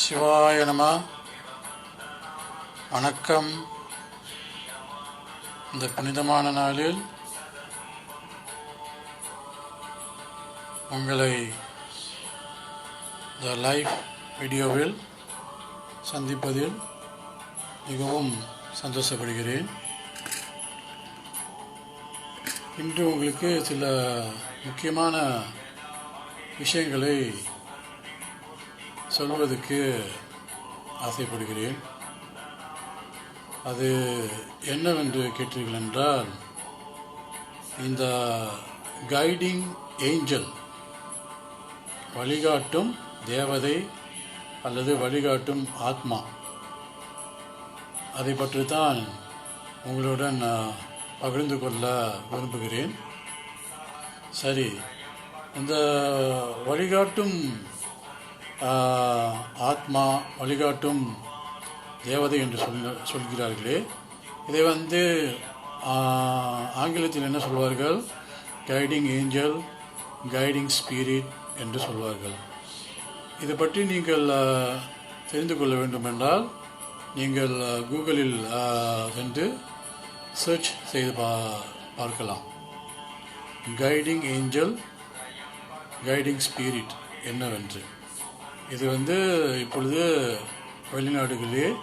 சிவாய நம. வணக்கம். இந்த புனிதமான நாளில் உங்களை இந்த லைவ் வீடியோவில் சந்திப்பதில் மிகவும் சந்தோஷப்படுகிறேன். இன்று உங்களுக்கு சில முக்கியமான விஷயங்களை சொல்வதற்கு ஆசைப்படுகிறேன். அது என்னவென்று கேட்டீர்கள் என்றால் இந்த கைடிங் ஏஞ்சல் வழிகாட்டும் தேவதை அல்லது வழிகாட்டும் ஆத்மா அதை பற்றி தான் உங்களுடன் பகிர்ந்து கொள்ள விரும்புகிறேன். சரி இந்த வழிகாட்டும் ஆத்மா வழிகாட்டும் தேவதை என்று சொல் சொல்கிறார்களே. இதை வந்து ஆங்கிலத்தில் என்ன சொல்வார்கள்? கைடிங் ஏஞ்சல் கைடிங் ஸ்பிரிட் என்று சொல்வார்கள். இதை பற்றி நீங்கள் தெரிந்து கொள்ள வேண்டுமென்றால் நீங்கள் கூகுளில் சென்று சர்ச் செய்து பா பார்க்கலாம். கைடிங் ஏஞ்சல் கைடிங் ஸ்பிரிட் என்னவென்று. இது வந்து இப்பொழுது வெளிநாடுகளில்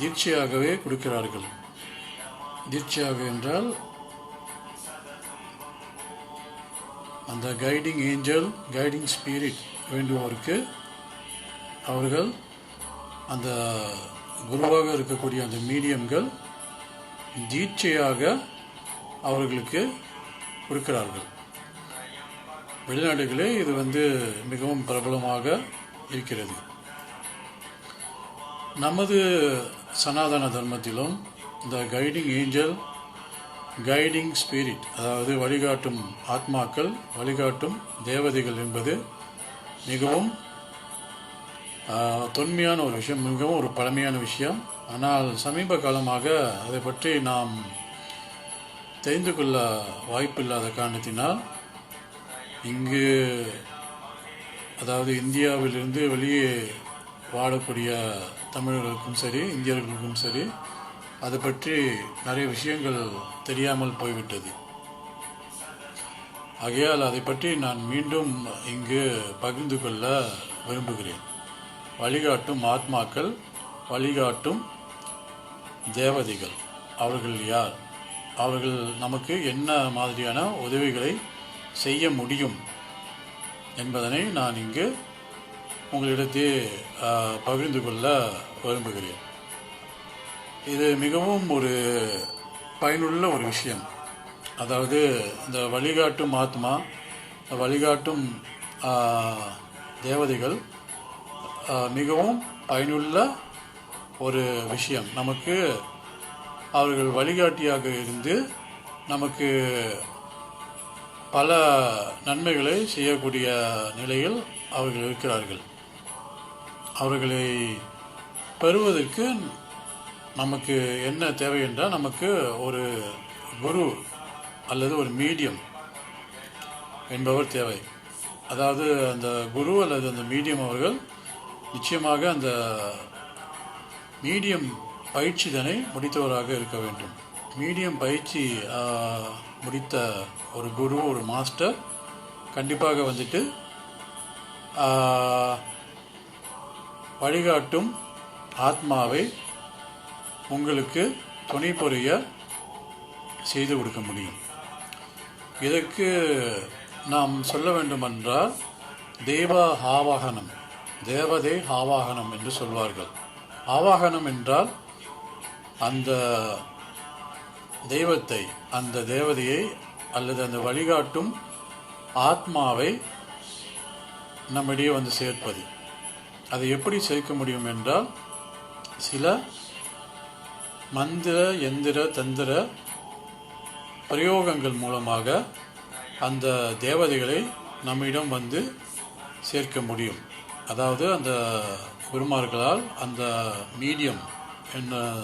தீட்சையாகவே கொடுக்கிறார்கள். தீட்சையாக என்றால் அந்த கைடிங் ஏஞ்சல் கைடிங் ஸ்பிரிட் வேண்டுவோருக்கு அவர்கள் அந்த குருவாக இருக்கக்கூடிய அந்த மீடியம்கள் தீட்சையாக அவர்களுக்கு கொடுக்கிறார்கள். வெளிநாடுகளே இது வந்து மிகவும் பிரபலமாக இருக்கிறது. நமது சனாதன தர்மத்திலும் இந்த கைடிங் ஏஞ்சல் கைடிங் ஸ்பிரிட் அதாவது வழிகாட்டும் ஆத்மாக்கள் வழிகாட்டும் தேவதைகள் என்பது மிகவும் தொன்மையான ஒரு விஷயம் மிகவும் ஒரு பழமையான விஷயம். ஆனால் சமீப காலமாக அதை பற்றி நாம் தெரிந்து கொள்ள வாய்ப்பில்லாத காரணத்தினால் இங்கு அதாவது இந்தியாவிலிருந்து வெளியே வாழக்கூடிய தமிழர்களுக்கும் சரி இந்தியர்களுக்கும் சரி அதை பற்றி நிறைய விஷயங்கள் தெரியாமல் போய்விட்டது. ஆகையால் அதை பற்றி நான் மீண்டும் இங்கு பகிர்ந்து கொள்ள விரும்புகிறேன். வழிகாட்டும் ஆத்மாக்கள் வழிகாட்டும் தேவதைகள். அவர்கள் யார்? அவர்கள் நமக்கு என்ன மாதிரியான உதவிகளை செய்ய முடியும் என்பதனை நான் இங்கு உங்களிடத்தே பகிர்ந்து கொள்ள விரும்புகிறேன். இது மிகவும் ஒரு பயனுள்ள ஒரு விஷயம். அதாவது இந்த வழிகாட்டும் ஆத்மா வழிகாட்டும் தேவதைகள் மிகவும் பயனுள்ள ஒரு விஷயம். நமக்கு அவர்கள் வழிகாட்டியாக இருந்து நமக்கு பல நன்மைகளை செய்யக்கூடிய நிலையில் அவர்கள் இருக்கிறார்கள். அவர்களை பெறுவதற்கு நமக்கு என்ன தேவை என்றால் நமக்கு ஒரு குரு அல்லது ஒரு மீடியம் என்பவர் தேவை. அதாவது அந்த குரு அல்லது அந்த மீடியம் அவர்கள் நிச்சயமாக அந்த மீடியம் பயிற்சிதனை முடித்தவராக இருக்க வேண்டும். மீடியம் பயிற்சி முடித்த ஒரு குரு ஒரு மாஸ்டர் கண்டிப்பாக வந்துட்டு வழிகாட்டும் ஆத்மாவை உங்களுக்கு துணை புரிய செய்து கொடுக்க முடியும். இதற்கு நாம் சொல்ல வேண்டுமென்றால் தேவா ஆவாகனம் தேவதை ஆவாகனம் என்று சொல்வார்கள். ஆவாகனம் என்றால் அந்த தெய்வத்தை அந்த தேவதையை அல்லது அந்த வழிகாட்டும் ஆத்மாவை நம்மிடையே வந்து சேர்ப்பது. அதை எப்படி சேர்க்க முடியும் என்றால் சில மந்திர எந்திர தந்திர பிரயோகங்கள் மூலமாக அந்த தேவதைகளை நம்மிடம் வந்து சேர்க்க முடியும். அதாவது அந்த குருமார்களால் அந்த மீடியம் என்ன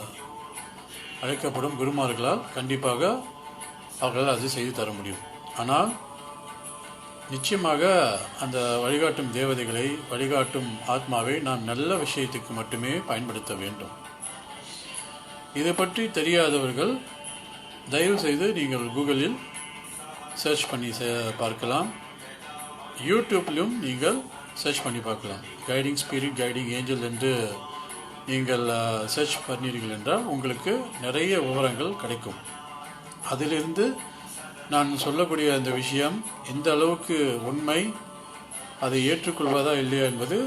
அழைக்கப்படும் குருமார்களால் கண்டிப்பாக அவர்களால் அது செய்து தர முடியும். ஆனால் நிச்சயமாக அந்த வழிகாட்டும் தேவதைகளை வழிகாட்டும் ஆத்மாவை நாம் நல்ல விஷயத்துக்கு மட்டுமே பயன்படுத்த வேண்டும். இதை பற்றி தெரியாதவர்கள் தயவு செய்து நீங்கள் கூகுளில் சர்ச் பண்ணி சே- பார்க்கலாம். யூடியூப்லையும் நீங்கள் சர்ச் பண்ணி பார்க்கலாம். கைடிங் ஸ்பிரிட் கைடிங் ஏஞ்சல் என்று நீங்கள் சர்ச் பண்ணீர்கள் என்றால் உங்களுக்கு நிறைய விவரங்கள் கிடைக்கும். அதிலிருந்து நான் சொல்லக்கூடிய அந்த விஷயம் எந்த அளவுக்கு உண்மை அதை ஏற்றுக்கொள்வதா இல்லையா என்பது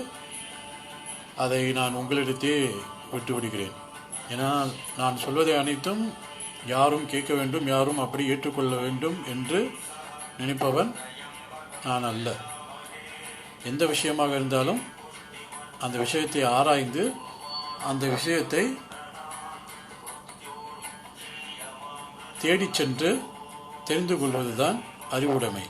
அதை நான் உங்களிடத்தே விட்டுவிடுகிறேன் ஏன்னா நான் சொல்வதை அனைத்தும் யாரும் கேட்க வேண்டும் யாரும் அப்படி ஏற்றுக்கொள்ள வேண்டும் என்று நினைப்பவன் நான் அல்ல. எந்த விஷயமாக இருந்தாலும் அந்த விஷயத்தை ஆராய்ந்து அந்த விஷயத்தை தேடிச் சென்று தெரிந்து கொள்வதுதான் அறிவுடைமை.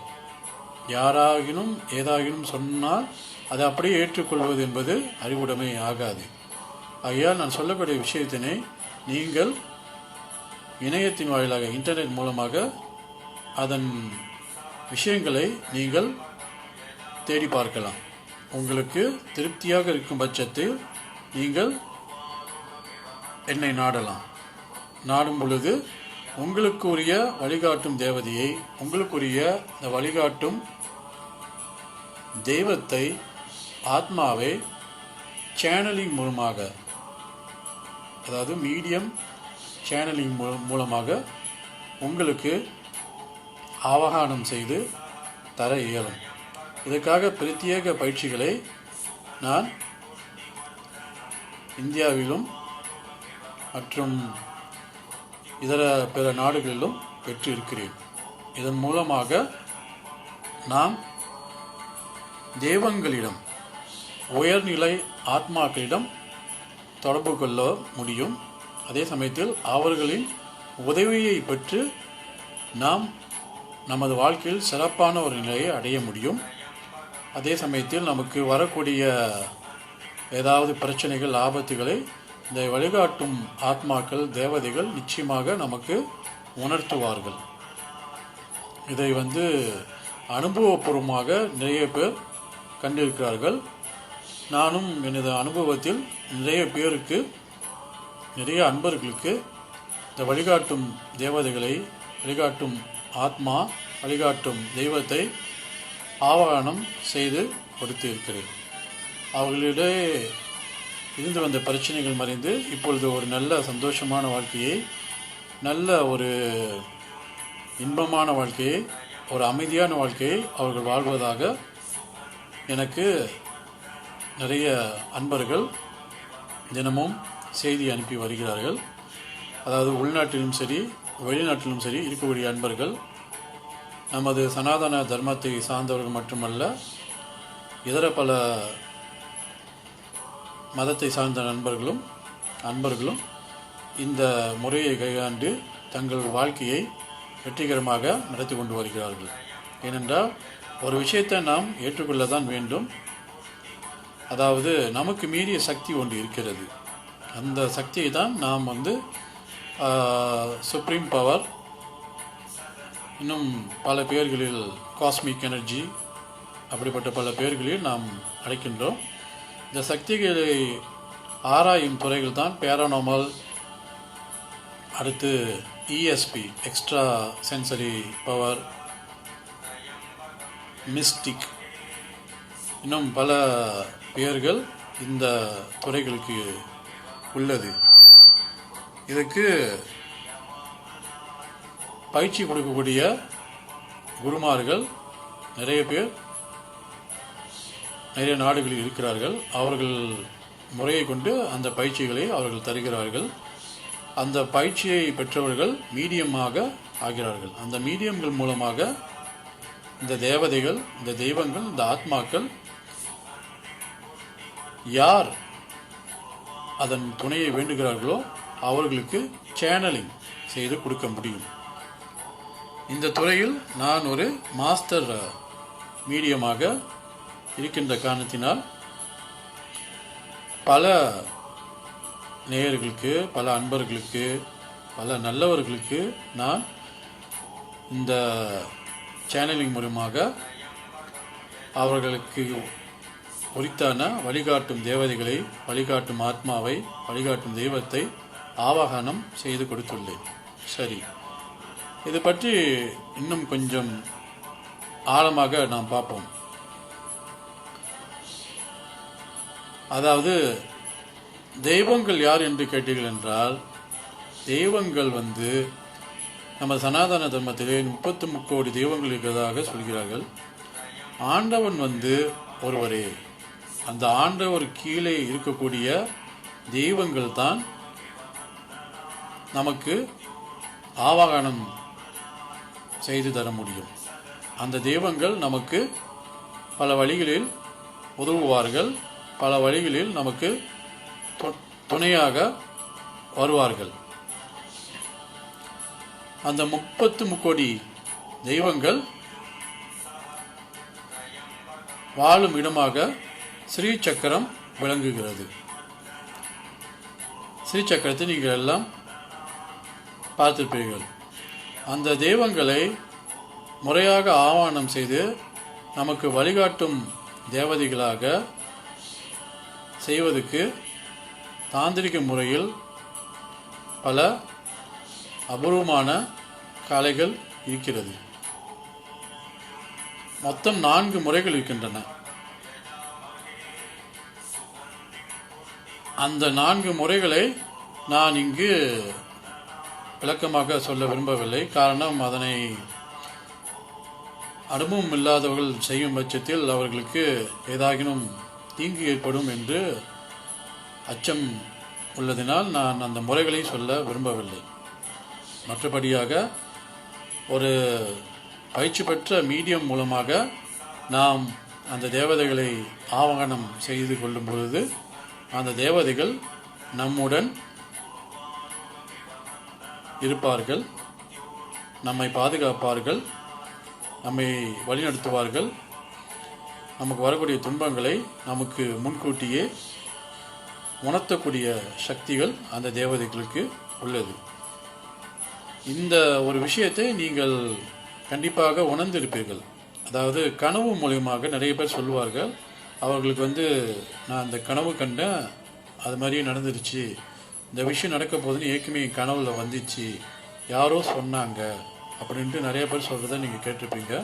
யாராகினும் ஏதாகினும் சொன்னால் அதை அப்படியே ஏற்றுக்கொள்வது என்பது அறிவுடைமை ஆகாது. ஆகையால் நான் சொல்லக்கூடிய விஷயத்தினை நீங்கள் இணையத்தின் வாயிலாக இன்டர்நெட் மூலமாக அதன் விஷயங்களை நீங்கள் தேடி பார்க்கலாம். உங்களுக்கு திருப்தியாக இருக்கும் பட்சத்தில் நீங்கள் என்னை நாடலாம். நாடும் பொழுது உங்களுக்குரிய வழிகாட்டும் தேவதையை உங்களுக்குரிய இந்த வழிகாட்டும் தெய்வத்தை ஆத்மாவை சேனலிங் மூலமாக அதாவது மீடியம் சேனலிங் மூ- மூலமாக உங்களுக்கு ஆவகானம் செய்து தர இயலும். இதற்காக பிரத்யேக பயிற்சிகளை நான் இந்தியாவிலும் மற்றும் இதர பிற நாடுகளிலும் பெற்று இருக்கிறேன் இதன் மூலமாக நாம் தெய்வங்களிடம் உயர்நிலை ஆத்மாக்களிடம் தொடர்பு கொள்ள முடியும். அதே சமயத்தில் அவர்களின் உதவியை பெற்று நாம் நமது வாழ்க்கையில் சிறப்பான ஒரு நிலையை அடைய முடியும். அதே சமயத்தில் நமக்கு வரக்கூடிய ஏதாவது பிரச்சனைகள் ஆபத்துகளை இதை வழிகாட்டும் ஆத்மாக்கள் தேவதைகள் நிச்சயமாக நமக்கு உணர்த்துவார்கள். இதை வந்து அனுபவபூர்வமாக நிறைய பேர் கண்டிருக்கிறார்கள். நானும் எனது அனுபவத்தில் நிறைய பேருக்கு நிறைய அன்பர்களுக்கு இந்த வழிகாட்டும் தேவதைகளை வழிகாட்டும் ஆத்மா வழிகாட்டும் தெய்வத்தை ஆவாகனம் செய்து கொடுத்திருக்கிறேன். அவர்களிடையே இருந்து வந்த பிரச்சனைகள் மறைந்து இப்பொழுது ஒரு நல்ல சந்தோஷமான வாழ்க்கையை நல்ல ஒரு இன்பமான வாழ்க்கையை ஒரு அமைதியான வாழ்க்கையை அவர்கள் வாழ்வதாக எனக்கு நிறைய அன்பர்கள் தினமும் செய்தி அனுப்பி வருகிறார்கள். அதாவது உள்நாட்டிலும் சரி வெளிநாட்டிலும் சரி இருக்கக்கூடிய அன்பர்கள் நமது சனாதன தர்மத்தை சார்ந்தவர்கள் மட்டுமல்ல இதர பல மதத்தை சார்ந்த நண்பர்களும் அன்பர்களும் இந்த முறையை கையாண்டு தங்கள் வாழ்க்கையை வெற்றிகரமாக நடத்தி கொண்டு வருகிறார்கள். ஏனென்றால் ஒரு விஷயத்தை நாம் ஏற்றுக்கொள்ள தான் வேண்டும். அதாவது நமக்கு மீறிய சக்தி ஒன்று இருக்கிறது. அந்த சக்தியை தான் நாம் வந்து சுப்ரீம் பவர் இன்னும் பல பேர்களில் காஸ்மிக் எனர்ஜி அப்படிப்பட்ட பல பேர்களில் நாம் அழைக்கின்றோம். இந்த சக்திகளை ஆராயும் துறைகள் தான் பேரானோமல் அடுத்து ESP extra sensory power mystic இன்னும் பல பெயர்கள் இந்த துறைகளுக்கு உள்ளது. இதுக்கு பயிற்சி கொடுக்கக்கூடிய குருமார்கள் நிறைய பேர் நிறைய நாடுகளில் இருக்கிறார்கள். அவர்கள் முறையை கொண்டு அந்த பயிற்சிகளை அவர்கள் தருகிறார்கள். அந்த பயிற்சியை பெற்றவர்கள் மீடியமாக ஆகிறார்கள். அந்த மீடியம்கள் மூலமாக இந்த தேவதைகள் இந்த தெய்வங்கள் இந்த ஆத்மாக்கள் யார் அதன் துணையை வேண்டுகிறார்களோ அவர்களுக்கு சேனலிங் செய்து கொடுக்க முடியும். இந்த துறையில் நான் ஒரு மாஸ்டர் மீடியமாக இருக்கின்ற காரணத்தினால் பல நேயர்களுக்கு பல அன்பர்களுக்கு பல நல்லவர்களுக்கு நான் இந்த சேனலிங் மூலமாக அவர்களுக்கு உரித்தான வழிகாட்டும் தேவதைகளை வழிகாட்டும் ஆத்மாவை வழிகாட்டும் தெய்வத்தை ஆவாகனம் செய்து கொடுத்துள்ளேன். சரி. இது பற்றி இன்னும் கொஞ்சம் ஆழமாக நாம் பார்ப்போம். அதாவது தெய்வங்கள் யார் என்று கேட்டீர்கள் என்றால் தெய்வங்கள் வந்து நம்ம சனாதன தர்மத்திலே முப்பத்து முக்கோடி தெய்வங்கள் இருக்கிறதாக சொல்கிறார்கள். ஆண்டவன் வந்து ஒருவரே. அந்த ஆண்டவர் கீழே இருக்கக்கூடிய தெய்வங்கள் தான் நமக்கு ஆவாகனம் செய்து தர முடியும். அந்த தெய்வங்கள் நமக்கு பல வழிகளில் உதவுவார்கள். பல வழிகளில் நமக்கு துணையாக வருவார்கள். அந்த முப்பத்து முக்கோடி தெய்வங்கள் வாழும் இடமாக ஸ்ரீ சக்கரம் விளங்குகிறது. ஸ்ரீ சக்கரத்தை நீங்கள் எல்லாம் பார்த்திருப்பீர்கள். அந்த தெய்வங்களை முறையாக ஆவானம் செய்து நமக்கு வழிகாட்டும் தேவதைகளாக செய்வதற்கு தாந்திரிக முறையில் பல அபூர்வமான கலைகள் இருக்கிறது. மொத்தம் நான்கு முறைகள் இருக்கின்றன. அந்த நான்கு முறைகளை நான் இங்கு விளக்கமாக சொல்ல விரும்பவில்லை. காரணம் அதனை அனுபவம் இல்லாதவர்கள் செய்யும் பட்சத்தில் அவர்களுக்கு ஏதாகினும் தீங்கு ஏற்படும் என்று அச்சம் உள்ளதினால் நான் அந்த முறைகளை சொல்ல விரும்பவில்லை. மற்றபடியாக ஒரு பயிற்சி பெற்ற மீடியம் மூலமாக நாம் அந்த தேவதைகளை ஆவணம் செய்து கொள்ளும் பொழுது அந்த தேவதைகள் நம்முடன் இருப்பார்கள் நம்மை பாதுகாப்பார்கள் நம்மை வழிநடத்துவார்கள். நமக்கு வரக்கூடிய துன்பங்களை நமக்கு முன்கூட்டியே உணர்த்தக்கூடிய சக்திகள் அந்த தேவதைகளுக்கு உள்ளது. இந்த ஒரு விஷயத்தை நீங்கள் கண்டிப்பாக உணர்ந்திருப்பீர்கள். அதாவது கனவு மூலியமாக நிறைய பேர் சொல்லுவார்கள் அவர்களுக்கு வந்து நான் அந்த கனவு கண்டேன் அது மாதிரியே நடந்துருச்சு. இந்த விஷயம் நடக்க போதுன்னு ஏற்கனவே என் கனவுல வந்துச்சு. யாரோ சொன்னாங்க அப்படின்ட்டு நிறைய பேர் சொல்கிறத நீங்கள் கேட்டிருப்பீங்க.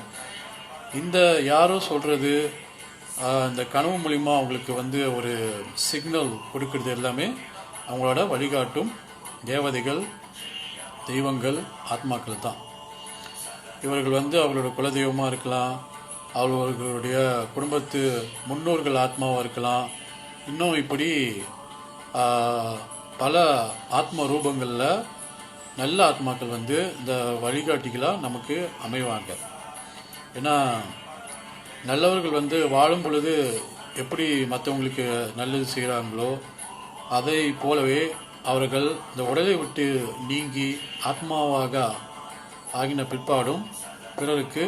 இந்த யாரோ சொல்கிறது இந்த கனவு மூலிமா அவங்களுக்கு வந்து ஒரு சிக்னல் கொடுக்கறது எல்லாமே அவங்களோட வழிகாட்டும் தேவதைகள் தெய்வங்கள் ஆத்மாக்கள் தான். இவர்கள் வந்து அவர்களோட குலதெய்வமாக இருக்கலாம் அவர்களுடைய குடும்பத்து முன்னோர்கள் ஆத்மாவாக இருக்கலாம். இன்னும் இப்படி பல ஆத்ம ரூபங்களில் நல்ல ஆத்மாக்கள் வந்து இந்த வழிகாட்டிகளாக நமக்கு அமைவாங்க. ஏன்னா நல்லவர்கள் வந்து வாழும் பொழுது எப்படி மற்றவங்களுக்கு நல்லது செய்கிறாங்களோ அதை போலவே அவர்கள் இந்த உடலை விட்டு நீங்கி ஆத்மாவாக ஆகின பிற்பாடும் பிறருக்கு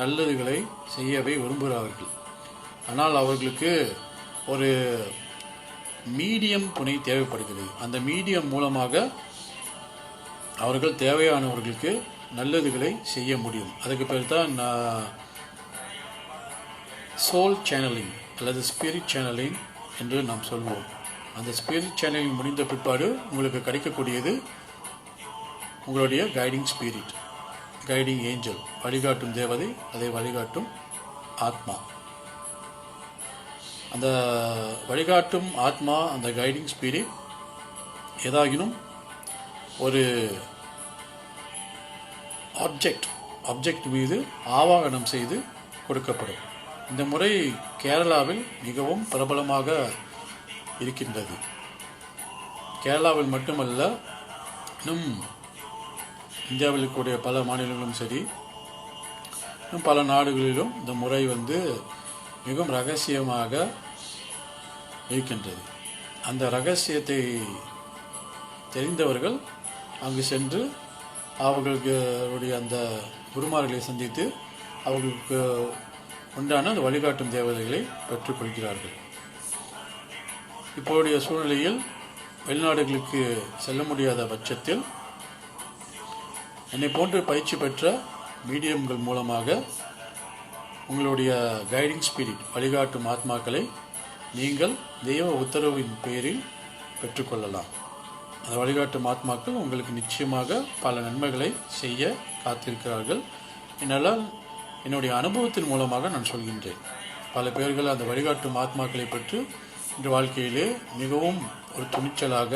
நல்லதுகளை செய்யவே விரும்புகிறார்கள். ஆனால் அவர்களுக்கு ஒரு மீடியம் துணை தேவைப்படுகிறது. அந்த மீடியம் மூலமாக அவர்கள் தேவையானவர்களுக்கு நல்லதுகளை செய்ய முடியும். அதுக்கு பேர் தான் சோல் சேனலிங் அல்லது ஸ்பிரிட் சேனலிங் என்று நாம் சொல்வோம். அந்த ஸ்பிரிட் சேனலிங் முடிந்த பிற்பாடு உங்களுக்கு கிடைக்கக்கூடியது உங்களுடைய கைடிங் ஸ்பிரிட் கைடிங் ஏஞ்சல் வழிகாட்டும் தேவதை அதை வழிகாட்டும் ஆத்மா. அந்த வழிகாட்டும் ஆத்மா அந்த கைடிங் ஸ்பிரிட் ஏதாகினும் ஒரு ஆப்ஜெக்ட் ஆப்ஜெக்ட் மீது ஆவாகனம் செய்து கொடுக்கப்படும். இந்த முறை கேரளாவில் மிகவும் பிரபலமாக இருக்கின்றது. கேரளாவில் மட்டுமல்ல இன்னும் இந்தியாவில் இருக்கக்கூடிய பல மாநிலங்களும் சரி இன்னும் பல நாடுகளிலும் இந்த முறை வந்து மிகவும் ரகசியமாக இருக்கின்றது. அந்த ரகசியத்தை தெரிந்தவர்கள் அங்கு சென்று அவர்களுக்கு அந்த குருமார்களை சந்தித்து அவர்களுக்கு உண்டான அந்த வழிகாட்டும் தேவதைகளை பெற்றுக்கொள்கிறார்கள். இப்போதைய சூழ்நிலையில் வெளிநாடுகளுக்கு செல்ல முடியாத பட்சத்தில் என்னை போன்று பயிற்சி பெற்ற மீடியம்கள் மூலமாக உங்களுடைய கைடிங் ஸ்பிரிட் வழிகாட்டும் ஆத்மாக்களை நீங்கள் தெய்வ உத்தரவின் பேரில் பெற்றுக்கொள்ளலாம். அந்த வழிகாட்டும் ஆத்மாக்கள் உங்களுக்கு நிச்சயமாக பல நன்மைகளை செய்ய காத்திருக்கிறார்கள். என்னால் என்னுடைய அனுபவத்தின் மூலமாக நான் சொல்கின்றேன். பல பேர்கள் அந்த வழிகாட்டும் ஆத்மாக்களை பெற்று இன்று வாழ்க்கையிலே மிகவும் ஒரு துணிச்சலாக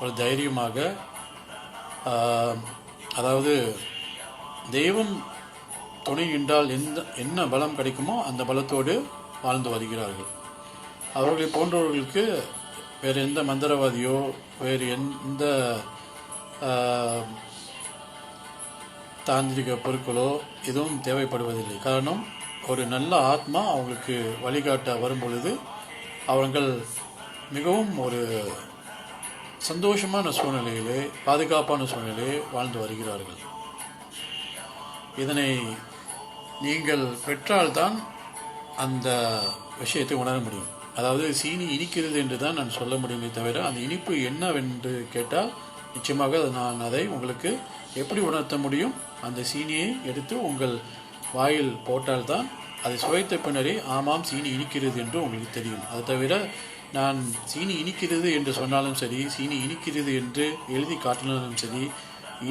ஒரு தைரியமாக அதாவது தெய்வம் துணை என்றால் எந்த என்ன பலம் கிடைக்குமோ அந்த பலத்தோடு வாழ்ந்து வருகிறார்கள். அவர்களை போன்றவர்களுக்கு வேறு எந்த மந்திரவாதியோ வேறு எந்த தாந்திரிக பொருட்களோ எதுவும் தேவைப்படுவதில்லை. காரணம் ஒரு நல்ல ஆத்மா அவங்களுக்கு வழிகாட்ட வரும் பொழுது அவர்கள் மிகவும் ஒரு சந்தோஷமான சூழ்நிலையிலே பாதுகாப்பான சூழ்நிலையிலே வாழ்ந்து வருகிறார்கள். இதனை நீங்கள் பெற்றால்தான் அந்த விஷயத்தை உணர முடியும். அதாவது சீனி இனிக்கிறது என்று தான் நான் சொல்ல முடியுமே தவிர அந்த இனிப்பு என்னவென்று கேட்டால் நிச்சயமாக நான் அதை உங்களுக்கு எப்படி உணர்த்த முடியும்? அந்த சீனியை எடுத்து உங்கள் வாயில் போட்டால்தான் அதை சுவைத்த பின்னரே ஆமாம் சீனி இனிக்கிறது என்று உங்களுக்கு தெரியும். அது தவிர நான் சீனி இனிக்கிறது என்று சொன்னாலும் சரி சீனி இனிக்கிறது என்று எழுதி காட்டினாலும் சரி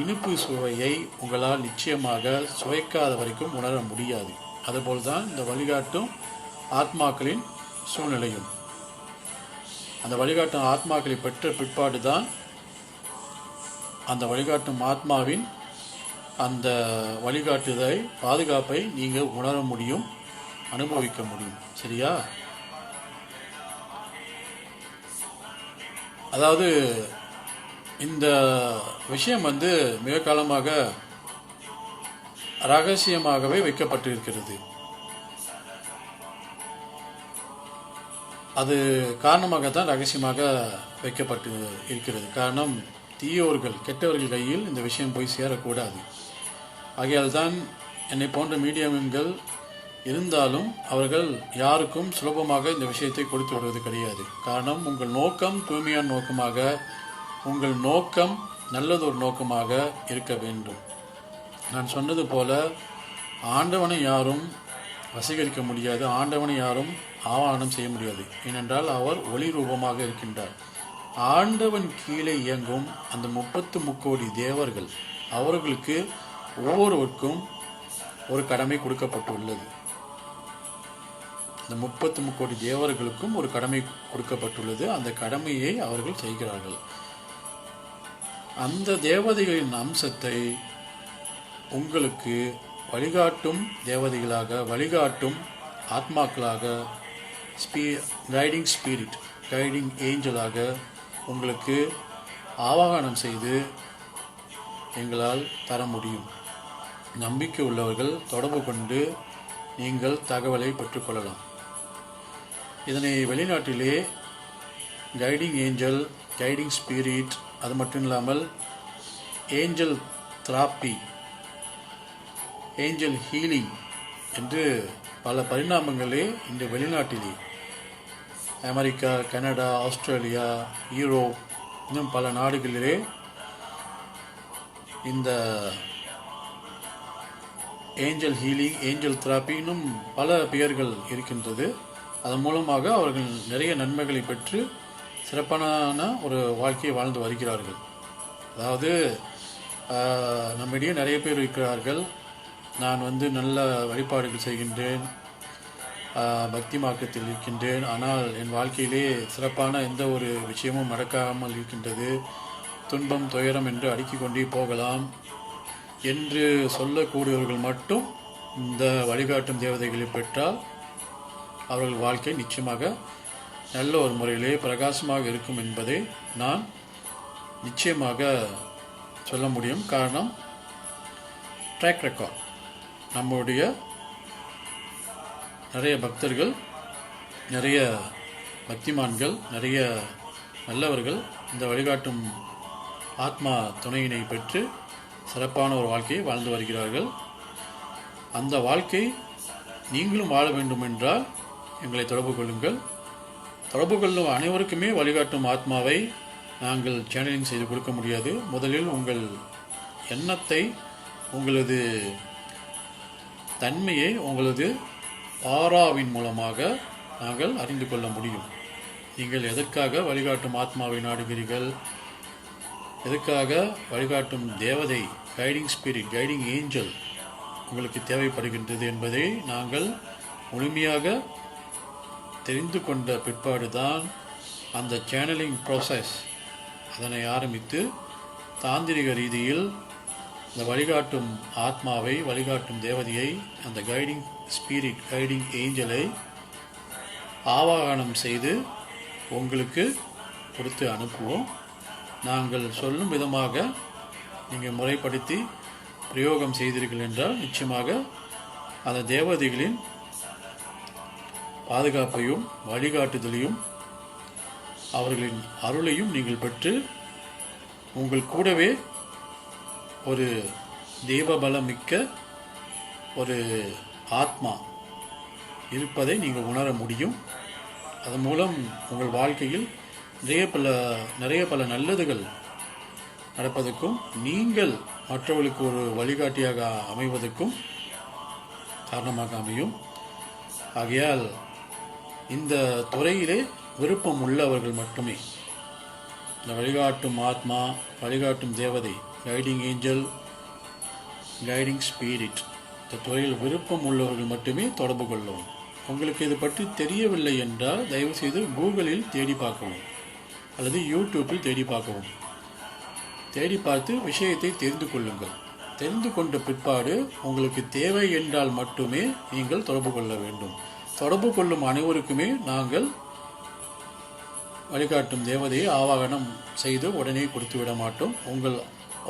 இனிப்பு சுவையை உங்களால் நிச்சயமாக சுவைக்காத வரைக்கும் உணர முடியாது. அதுபோல் தான் இந்த வழிகாட்டும் ஆத்மாக்களின் சூழ்நிலையும். அந்த வழிகாட்டும் ஆத்மாக்களை பெற்ற பிற்பாடு தான் அந்த வழிகாட்டும் ஆத்மாவின் அந்த வழிகாட்டுதலை பாதுகாப்பை நீங்கள் உணர முடியும் அனுபவிக்க முடியும். சரியா? அதாவது இந்த விஷயம் வந்து மிக காலமாக ரகசியமாகவே வைக்கப்பட்டிருக்கிறது. அது காரணமாக தான் ரகசியமாக வைக்கப்பட்டு இருக்கிறது. காரணம் தீயோர்கள் கெட்டவர்கள் கையில் இந்த விஷயம் போய் சேரக்கூடாது. ஆகையால் தான் என்னை போன்ற மீடியம்கள் இருந்தாலும் அவர்கள் யாருக்கும் சுலபமாக இந்த விஷயத்தை கொடுத்து விடுவது கிடையாது. காரணம் உங்கள் நோக்கம் தூய்மையான நோக்கமாக உங்கள் நோக்கம் நல்லதொரு நோக்கமாக இருக்க வேண்டும். நான் சொன்னது போல ஆண்டவனை யாரும் வசீகரிக்க முடியாது ஆண்டவனை யாரும் ஆவாகனம் செய்ய முடியாது. ஏனென்றால் அவர் ஒளி ரூபமாக இருக்கின்றார். ஆண்டவன் கீழே இயங்கும் அந்த முப்பத்து முக்கோடி தேவர்கள் அவர்களுக்கு ஒவ்வொருவருக்கும் ஒரு கடமை கொடுக்கப்பட்டுள்ளது. இந்த முப்பத்து முக்கோடி தேவர்களுக்கும் ஒரு கடமை கொடுக்கப்பட்டுள்ளது. அந்த கடமையை அவர்கள் செய்கிறார்கள். அந்த தேவதைகளின் அம்சத்தை உங்களுக்கு வழிகாட்டும் தேவதைகளாக வழிகாட்டும் ஆத்மாக்களாக ஸ்பீ கைடிங் ஸ்பிரிட் கைடிங் ஏஞ்சலாக உங்களுக்கு ஆவாகனம் செய்து எங்களால் தர முடியும். நம்பிக்கை உள்ளவர்கள் தொடர்பு கொண்டு நீங்கள் தகவலை பெற்றுக்கொள்ளலாம் இதனை வெளிநாட்டிலே கைடிங் ஏஞ்சல் கைடிங் ஸ்பிரிட் அது மட்டும் இல்லாமல் ஏஞ்சல் திராப்பி ஏஞ்சல் ஹீலிங் என்று பல பரிணாமங்களே இந்த வெளிநாட்டிலே. அமெரிக்கா கனடா ஆஸ்திரேலியா யூரோப் இன்னும் பல நாடுகளிலே இந்த ஏஞ்சல் ஹீலிங் ஏஞ்சல் தெராப்பி இன்னும் பல பெயர்கள் இருக்கின்றது. அதன் மூலமாக அவர்கள் நிறைய நன்மைகளை பெற்று சிறப்பான ஒரு வாழ்க்கையை வாழ்ந்து வருகிறார்கள். அதாவது நம்மிடையே நிறைய பேர் இருக்கிறார்கள். நான் வந்து நல்ல வழிபாடுகள் செய்கின்றேன். பக்தி மார்க்கத்தில் இருக்கின்றேன். ஆனால் என் வாழ்க்கையிலே சிறப்பான எந்த ஒரு விஷயமும் நடக்காமல் இருக்கின்றது. துன்பம் துயரம் என்று அடுக்கிக் கொண்டே போகலாம். என்று சொல்லக்கூடியவர்கள் மட்டும் இந்த வழிகாட்டும் தேவதைகளை பெற்றால் அவர்கள் வாழ்க்கை நிச்சயமாக நல்ல ஒரு முறையிலே பிரகாசமாக இருக்கும் என்பதை நான் நிச்சயமாக சொல்ல முடியும். காரணம் ட்ராக் ரெக்கார்ட் நம்முடைய நிறைய பக்தர்கள் நிறைய பக்திமான்கள் நிறைய நல்லவர்கள் இந்த வழிகாட்டும் ஆத்மா துணையினை பெற்று சிறப்பான ஒரு வாழ்க்கையை வாழ்ந்து வருகிறார்கள். அந்த வாழ்க்கை நீங்களும் வாழ வேண்டும் என்றால் எங்களை தொடர்பு கொள்ளுங்கள். தொடர்பு கொள்ளும் அனைவருக்குமே வழிகாட்டும் ஆத்மாவை நாங்கள் சேனலிங் செய்து கொடுக்க முடியாது. முதலில் உங்கள் எண்ணத்தை உங்களது தன்மையை உங்களது பாராவின் மூலமாக நாங்கள் அறிந்து கொள்ள முடியும். நீங்கள் எதற்காக வழிகாட்டும் ஆத்மாவை நாடுகிறீர்கள்? எதற்காக வழிகாட்டும் தேவதை கைடிங் ஸ்பிரிட் கைடிங் ஏஞ்சல் உங்களுக்கு தேவைப்படுகின்றது என்பதை நாங்கள் முழுமையாக தெரிந்து கொண்ட பிற்பாடு தான் அந்த சேனலிங் ப்ராசஸ் அதனை ஆரம்பித்து தாந்திரிக ரீதியில் இந்த வழிகாட்டும் ஆத்மாவை வழிகாட்டும் தேவதையை அந்த கைடிங் ஸ்பிரிட் கைடிங் ஏஞ்சலை ஆவாகனம் செய்து உங்களுக்கு கொடுத்து அனுப்புவோம். நாங்கள் சொல்லும் விதமாக நீங்கள் முறைப்படுத்தி பிரயோகம் செய்தீர்கள் என்றால் நிச்சயமாக அந்த தேவதைகளின் பாதுகாப்பையும் வழிகாட்டுதலையும் அவர்களின் அருளையும் நீங்கள் பெற்று உங்கள் கூடவே ஒரு தெய்வபலம் மிக்க ஒரு ஆத்மா இருப்பதை நீங்கள் உணர முடியும். அதன் மூலம் உங்கள் வாழ்க்கையில் நிறைய பல நிறைய பல நல்லதுகள் நடப்பதற்கும் நீங்கள் மற்றவர்களுக்கு ஒரு வழிகாட்டியாக அமைவதற்கும் காரணமாக அமையும். ஆகையால் இந்த துறையிலே விருப்பம் உள்ளவர்கள் மட்டுமே. இந்த வழிகாட்டும் ஆத்மா வழிகாட்டும் தேவதை கைடிங் ஏஞ்சல் கைடிங் ஸ்பிரிட் இந்த துறையில் விருப்பம் உள்ளவர்கள் மட்டுமே தொடர்பு கொள்ளவும் உங்களுக்கு இது பற்றி தெரியவில்லை என்றால் தயவுசெய்து கூகுளில் தேடி பார்க்கவும். அல்லது யூடியூப்பில் தேடி பார்க்கவும். தேடி பார்த்து விஷயத்தை தெரிந்து கொள்ளுங்கள். தெரிந்து கொண்ட பிற்பாடு உங்களுக்கு தேவை என்றால் மட்டுமே நீங்கள் தொடர்பு கொள்ள வேண்டும். தொடர்பு கொள்ளும் அனைவருக்குமே நாங்கள் வழிகாட்டும் தேவதையை ஆவாகனம் செய்து உடனே கொடுத்துவிட மாட்டோம். உங்கள்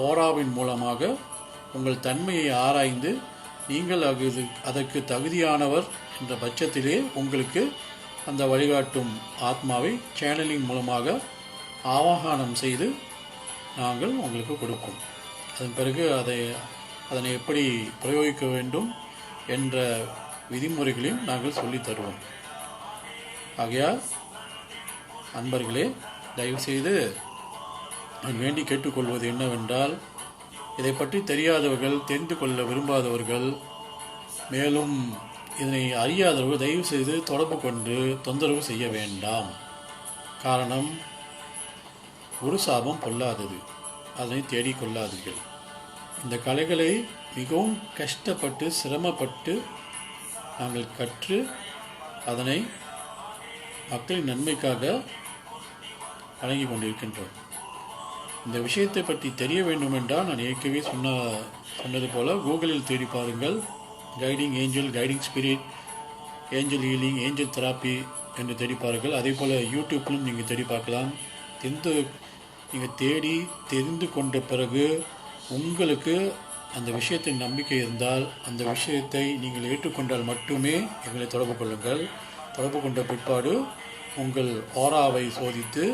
ஓராவின் மூலமாக உங்கள் தன்மையை ஆராய்ந்து நீங்கள் அது அதற்கு தகுதியானவர் என்ற பட்சத்திலே உங்களுக்கு அந்த வழிகாட்டும் ஆத்மாவை சேனலிங் மூலமாக ஆவாகனம் செய்து நாங்கள் உங்களுக்கு கொடுப்போம். அதன் பிறகு அதை அதனை எப்படி பிரயோகிக்க வேண்டும் என்ற விதிமுறைகளையும் நாங்கள் சொல்லித் தருவோம். ஆகையால் அன்பர்களே தயவுசெய்து நான் வேண்டி கேட்டுக்கொள்வது என்னவென்றால் இதை பற்றி தெரியாதவர்கள் தெரிந்து கொள்ள விரும்பாதவர்கள் மேலும் இதனை அறியாதவர்கள் தயவு செய்து தொடர்பு கொண்டு தொந்தரவு செய்ய வேண்டாம். காரணம் ஒரு சாபம் பொல்லாதது. அதனை தேடிக்கொள்ளாதீர்கள் இந்த கலைகளை மிகவும் கஷ்டப்பட்டு சிரமப்பட்டு நாங்கள் கற்று அதனை மக்களின் நன்மைக்காக வழங்கி கொண்டிருக்கின்றோம். இந்த விஷயத்தை பற்றி தெரிய வேண்டும் என்றால் நான் ஏற்கனவே சொன்ன சொன்னது போல் கூகுளில் தேடி பாருங்கள். Guiding angel guiding spirit angel healing angel therapy என்று தேடி பாருங்கள். அதே போல் யூடியூப்லையும் நீங்கள் தேடி பார்க்கலாம். எந்த நீங்கள் தேடி தெரிந்து கொண்ட பிறகு உங்களுக்கு அந்த விஷயத்தின் நம்பிக்கை இருந்தால் அந்த விஷயத்தை நீங்கள் ஏற்றுக்கொண்டால் மட்டுமே எங்களை தொடர்பு கொள்ளுங்கள். தொடர்பு கொண்ட பிற்பாடு உங்கள் ஓராவை சோதித்து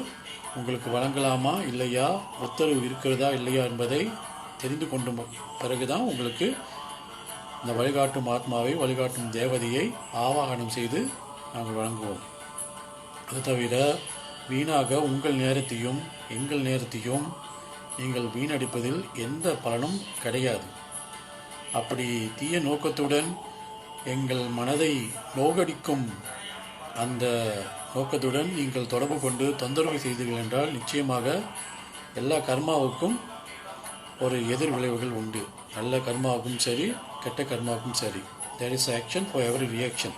உங்களுக்கு வழங்கலாமா இல்லையா உத்தரவு இருக்கிறதா இல்லையா என்பதை தெரிந்து கொண்ட பிறகுதான் உங்களுக்கு இந்த வழிகாட்டும் ஆத்மாவை வழிகாட்டும் தேவதையை ஆவாகனம் செய்து நாங்கள் வழங்குவோம். அது தவிர வீணாக உங்கள் நேரத்தையும் எங்கள் நேரத்தையும் நீங்கள் வீணடிப்பதில் எந்த பலனும் கிடையாது. அப்படி தீய நோக்கத்துடன் எங்கள் மனதை நோகடிக்கும் அந்த நோக்கத்துடன் நீங்கள் தொடர்பு கொண்டு தொந்தரவு செய்தீர்கள் என்றால் நிச்சயமாக எல்லா கர்மாவுக்கும் ஒரு எதிர் விளைவுகள் உண்டு. நல்ல கர்மாவுக்கும் சரி கெட்ட கர்மாவுக்கும் சரி. There is action for every reaction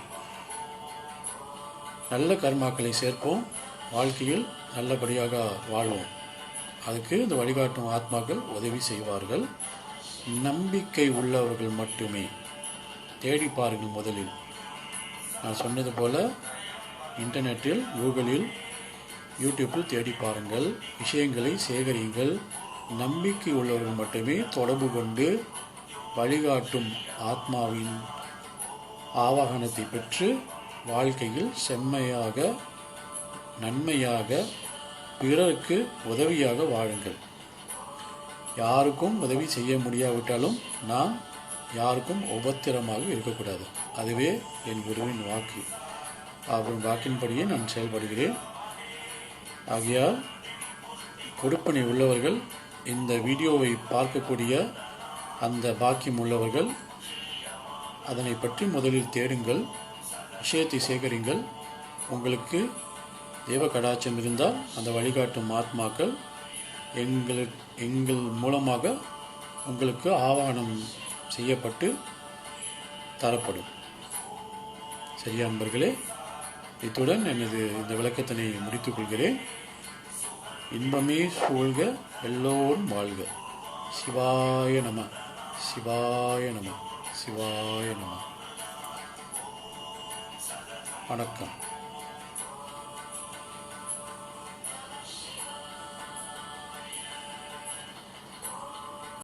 நல்ல கர்மாக்களை சேர்ப்போம். வாழ்க்கையில் நல்லபடியாக வாழ்வோம் அதுக்கு இந்த வழிகாட்டும் ஆத்மாக்கள் உதவி செய்வார்கள். நம்பிக்கை உள்ளவர்கள் மட்டுமே தேடி பாருங்கள் முதலில். நான் சொன்னது போல் இன்டர்நெட்டில் கூகுளில் யூடியூப்பில் தேடி பாருங்கள். விஷயங்களை சேகரியுங்கள். நம்பிக்கை உள்ளவர்கள் மட்டுமே தொடர்பு கொண்டு வழிகாட்டும் ஆத்மாவின் ஆவாகனத்தை பெற்று வாழ்க்கையில் செம்மையாக நன்மையாக பிறருக்கு உதவியாக வாழுங்கள். யாருக்கும் உதவி செய்ய முடியாவிட்டாலும் நாம் யாருக்கும் உபத்திரமாக இருக்கக்கூடாது. அதுவே என் குருவின் வாக்கு. அவரின் வாக்கின்படியே நான் செயல்படுகிறேன். ஆகையால் கொடுப்பனை உள்ளவர்கள் இந்த வீடியோவை பார்க்கக்கூடிய அந்த பாக்கியம் உள்ளவர்கள் அதனை பற்றி முதலில் தேடுங்கள் விஷயத்தை சேகரிங்கள். உங்களுக்கு தெய்வ கடாட்சம் இருந்தால் அந்த வழிகாட்டும் ஆத்மாக்கள் எங்களுக்கு எங்கள் மூலமாக உங்களுக்கு ஆவாகனம் செய்யப்பட்டு தரப்படும். சரியா நண்பர்களே இத்துடன் எனது இந்த விளக்கத்தினை முடித்துக் கொள்கிறேன் இன்பமே சூழ்க எல்லோரும் வாழ்க. சிவாய நம சிவாய நம சிவாய நம. வணக்கம்.